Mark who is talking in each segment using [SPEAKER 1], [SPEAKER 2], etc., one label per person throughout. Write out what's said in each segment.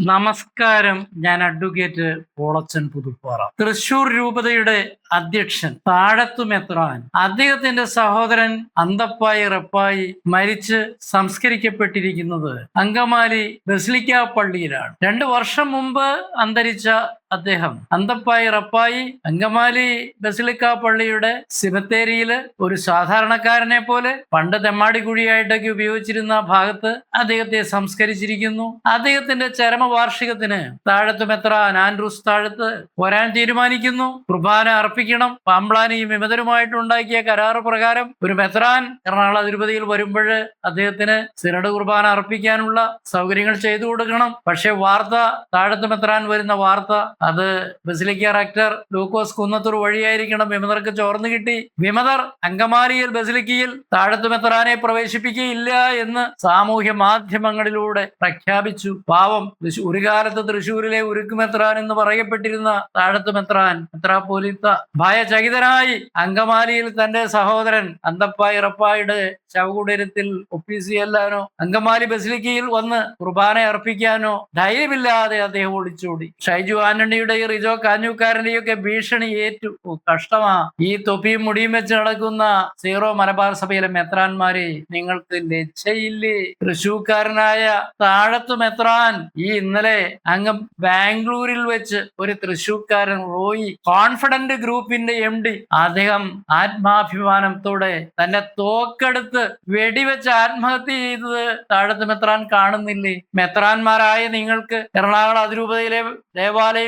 [SPEAKER 1] നമസ്കാരം. ഞാൻ അഡ്വക്കേറ്റ് പോളച്ചൻ പുതുപ്പാറ. തൃശൂർ രൂപതയുടെ അധ്യക്ഷൻ താഴത്തുമെത്രാൻ അദ്ദേഹത്തിന്റെ സഹോദരൻ അന്തപ്പായി റപ്പായി മരിച്ച് സംസ്കരിക്കപ്പെട്ടിരിക്കുന്നത് അങ്കമാലി ബസിലിക്ക പള്ളിയിലാണ്. രണ്ടു വർഷം മുമ്പ് അന്തരിച്ച അദ്ദേഹം. അന്തപ്പായി റപ്പായി അങ്കമാലി ബസിലിക്ക പള്ളിയുടെ സിമത്തേരിയിൽ ഒരു സാധാരണക്കാരനെ പോലെ പണ്ട് തെമ്മാടിക്കുഴിയായിട്ടൊക്കെ ഉപയോഗിച്ചിരുന്ന ഭാഗത്ത് അദ്ദേഹത്തെ സംസ്കരിച്ചിരിക്കുന്നു. അദ്ദേഹത്തിന്റെ ചരമ വാർഷികത്തിന് താഴത്തും എത്ര ആൻഡ്രൂസ് താഴത്ത് വരാൻ തീരുമാനിക്കുന്നു. കുർബാന അർപ്പിക്കണം. പാമ്പ്ലാനിയും വിമതരുമായിട്ടുണ്ടാക്കിയ കരാറ് പ്രകാരം ഒരു മെത്രാൻ എറണാകുളം അതിരുപതിയിൽ വരുമ്പോൾ അദ്ദേഹത്തിന് സിനഡ് കുർബാന അർപ്പിക്കാനുള്ള സൗകര്യങ്ങൾ ചെയ്തു കൊടുക്കണം. പക്ഷേ വാർത്ത താഴത്ത് മെത്രാൻ വരുന്ന വാർത്ത അത് ബസിലിക്ക റക്ടർ ലൂക്കോസ് കുന്നത്തൂർ വഴിയായിരിക്കണം വിമതർക്ക് ചോർന്നു കിട്ടി. വിമതർ അങ്കമാലിയിൽ ബസിലിക്കയിൽ താഴത്തു മെത്രാനെ പ്രവേശിപ്പിക്കുകയില്ല എന്ന് സാമൂഹ്യ മാധ്യമങ്ങളിലൂടെ പ്രഖ്യാപിച്ചു. പാവം ഒരു കാലത്ത് തൃശൂരിലെ ഉരുക്കുമെത്രാൻ എന്ന് പറയപ്പെട്ടിരുന്ന താഴത്തു മെത്രാൻ പോലീത്ത ഭയചകിതനായി അങ്കമാലിയിൽ തന്റെ സഹോദരൻ അന്തപ്പായി റപ്പായുടെ ശവകുടീരത്തിൽ ഒപ്പീസിയല്ലാനോ അങ്കമാലി ബസിലിക്കയിൽ വന്ന് കുർബാന അർപ്പിക്കാനോ ധൈര്യമില്ലാതെ അദ്ദേഹം ഒളിച്ചോടി ഷൈജു ആന്റണിയുടെയും റിജോ കാഞ്ഞൂക്കാരന്റെയും ഒക്കെ ഭീഷണി ഏറ്റു കഷ്ടമാ. ഈ തൊപ്പിയും മുടിയും വെച്ച് നടക്കുന്ന സീറോ മലബാർ സഭയിലെ മെത്രാന്മാരെ നിങ്ങൾക്ക് ലജ്ജയില്ലേ? തൃശൂക്കാരനായ താഴത്ത് മെത്രാൻ ഈ ഇന്നലെ അങ്ങ് ബാംഗ്ലൂരിൽ വെച്ച് ഒരു തൃശൂക്കാരൻ റോയി കോൺഫിഡന്റ് ഗ്രൂപ്പിന്റെ എം ഡി അദ്ദേഹം ആത്മാഭിമാനത്തോടെ തന്നെ തോക്കെടുത്ത് വെടിവെച്ച് ആത്മഹത്യ ചെയ്തത് താഴത്ത് മെത്രാൻ കാണുന്നില്ലേ? മെത്രാന്മാരായ നിങ്ങൾക്ക് എറണാകുളം അതിരൂപതയിലെ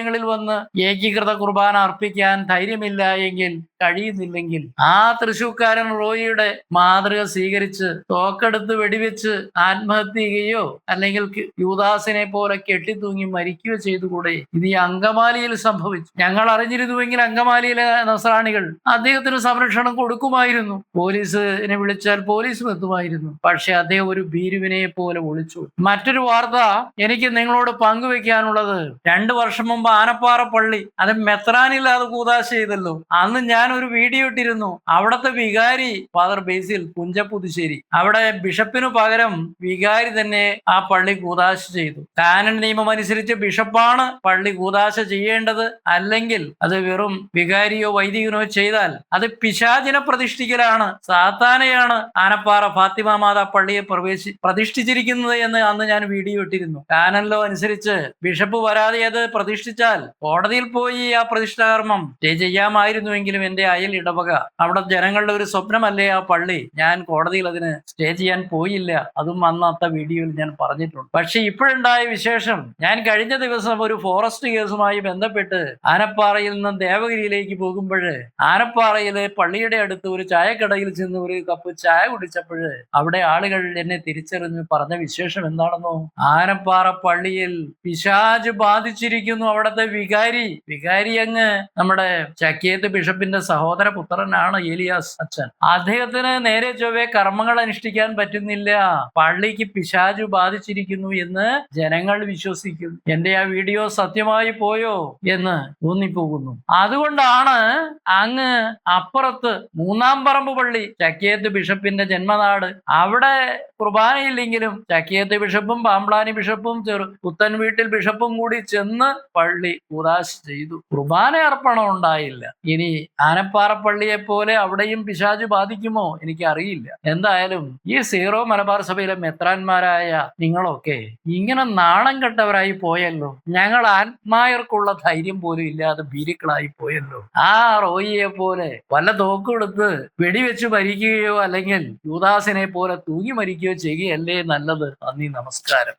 [SPEAKER 1] ദേവാലയങ്ങളിൽ വന്ന് ഏകീകൃത കുർബാന അർപ്പിക്കാൻ ധൈര്യമില്ല എങ്കിൽ കഴിയുന്നില്ലെങ്കിൽ ആ തൃശൂക്കാരൻ റോയിയുടെ മാതൃക സ്വീകരിച്ച് തോക്കെടുത്ത് വെടിവെച്ച് ആത്മഹത്യ ചെയ്യുകയോ അല്ലെങ്കിൽ യുവദാസിനെ പോലെ കെട്ടിത്തൂങ്ങി മരിക്കുകയോ ചെയ്തുകൂടെ? ഇത് ഈ അങ്കമാലിയിൽ സംഭവിച്ചു. ഞങ്ങൾ അറിഞ്ഞിരുന്നുവെങ്കിൽ അങ്കമാലിയിലെ നസ്രാണികൾ അദ്ദേഹത്തിന് സംരക്ഷണം കൊടുക്കുമായിരുന്നു. പോലീസിനെ വിളിച്ചാൽ പോലീസും എത്തുമായിരുന്നു. പക്ഷെ അദ്ദേഹം ഒരു ഭീരുവിനെ പോലെ ഒളിച്ചു. മറ്റൊരു വാർത്ത എനിക്ക് നിങ്ങളോട് പങ്കുവെക്കാനുള്ളത്. രണ്ടു വർഷം മുമ്പ് ആനപ്പാറ പള്ളി. അത് മെത്രാനില്ലാതെ കൂതാശ ചെയ്തല്ലോ. അന്ന് ഞാൻ ഒരു വീഡിയോ ഇട്ടിരുന്നു. അവിടത്തെ വികാരി ഫാദർ ബേസിൽ പുഞ്ചപ്പുതുശ്ശേരി അവിടെ ബിഷപ്പിനു പകരം വികാരി തന്നെ ആ പള്ളി കൂതാശ ചെയ്തു. കാനൻ നിയമം അനുസരിച്ച് ബിഷപ്പാണ് പള്ളി കൂതാശ ചെയ്യേണ്ടത്. അല്ലെങ്കിൽ അത് വെറും വികാരിയോ വൈദികനോ ചെയ്താൽ അത് പിശാചിനെ പ്രതിഷ്ഠിക്കലാണ്. സാത്താനയാണ് ആനപ്പാറ ഫാത്തിമ മാതാ പള്ളിയെ പ്രവേശി പ്രതിഷ്ഠിച്ചിരിക്കുന്നത് എന്ന് അന്ന് ഞാൻ വീഡിയോ ഇട്ടിരുന്നു. കാനൻ ലോ അനുസരിച്ച് ബിഷപ്പ് വരാതെ അത് പ്രതിഷ്ഠിച്ചാൽ കോടതിയിൽ പോയി ആ പ്രതിഷ്ഠാകർമ്മം ചെയ്യാമായിരുന്നുവെങ്കിലും എന്റെ അയൽ ഇടവക. അവിടെ ജനങ്ങളുടെ ഒരു സ്വപ്നമല്ലേ ആ പള്ളി? ഞാൻ കോടതിയിൽ അതിന് സ്റ്റേ ചെയ്യാൻ പോയില്ല. അതും അന്നത്തെ വീഡിയോയിൽ ഞാൻ പറഞ്ഞിട്ടുണ്ട്. പക്ഷെ ഇപ്പോഴുണ്ടായ വിശേഷം ഞാൻ കഴിഞ്ഞ ദിവസം ഒരു ഫോറസ്റ്റ് കേസുമായി ബന്ധപ്പെട്ട് ആനപ്പാറയിൽ നിന്ന് ദേവഗിരിയിലേക്ക് പോകുമ്പോൾ ആനപ്പാറയിലെ പള്ളിയുടെ അടുത്ത് ഒരു ചായക്കടയിൽ ചെന്ന് ഒരു കപ്പ് ചായ കുടിച്ചപ്പോൾ അവിടെ ആളുകൾ എന്നെ തിരിച്ചറിഞ്ഞ്. പറഞ്ഞ വിശേഷം എന്താണെന്നോ? ആനപ്പാറ പള്ളിയിൽ പിശാജ് ബാധിച്ചിരിക്കുന്നു അവിടത്തെ വികാരി വികാരി അങ്ങ് നമ്മുടെ ചക്കിയത്ത് ബിഷപ്പിന്റെ സഹോദര പുത്രനാണ് ഏലിയാസ് അച്ഛൻ. അദ്ദേഹത്തിന് നേരെ ചൊവ്വെ കർമ്മങ്ങൾ അനുഷ്ഠിക്കാൻ പറ്റുന്നില്ല. പള്ളിക്ക് പിശാചു ബാധിച്ചിരിക്കുന്നു എന്ന് ജനങ്ങൾ വിശ്വസിക്കുന്നു എന്റെ ആ വീഡിയോ സത്യമായി പോയോ എന്ന് തോന്നിപ്പോകുന്നു അതുകൊണ്ടാണ് അങ്ങ് അപ്പുറത്ത് മൂന്നാം പറമ്പ് പള്ളി ചക്കിയത്ത് ബിഷപ്പിന്റെ ജന്മനാട്. അവിടെ കുർബാനയില്ലെങ്കിലും ചക്കിയത്ത് ബിഷപ്പും പാമ്പ്ലാനി ബിഷപ്പും ചെറു പുത്തൻ വീട്ടിൽ ബിഷപ്പും കൂടി ചെന്ന് പള്ളി ഉദാശ ചെയ്തു. കുർബാന അർപ്പണം ഉണ്ടായില്ല. ഇനി ആനപ്പാറപ്പള്ളിയെ പോലെ അവിടെയും പിശാച് ബാധിക്കുമോ? എനിക്ക് അറിയില്ല എന്തായാലും ഈ സീറോ മലബാർ സഭയിലെ മെത്രാന്മാരായ നിങ്ങളൊക്കെ ഇങ്ങനെ നാണം കെട്ടവരായി പോയല്ലോ. ഞങ്ങൾ ആത്മായർക്കുള്ള ധൈര്യം പോലും ഇല്ലാതെ ഭീരുക്കളായി പോയല്ലോ. ആ റോയിയെ പോലെ വല്ല തോക്കെടുത്ത് വെടിവെച്ച് മരിക്കുകയോ അല്ലെങ്കിൽ യുദാസിനെ പോലെ തൂങ്ങി മരിക്കുകയോ ചെയ്യുകയല്ലേ നല്ലത്? നന്ദി നമസ്കാരം.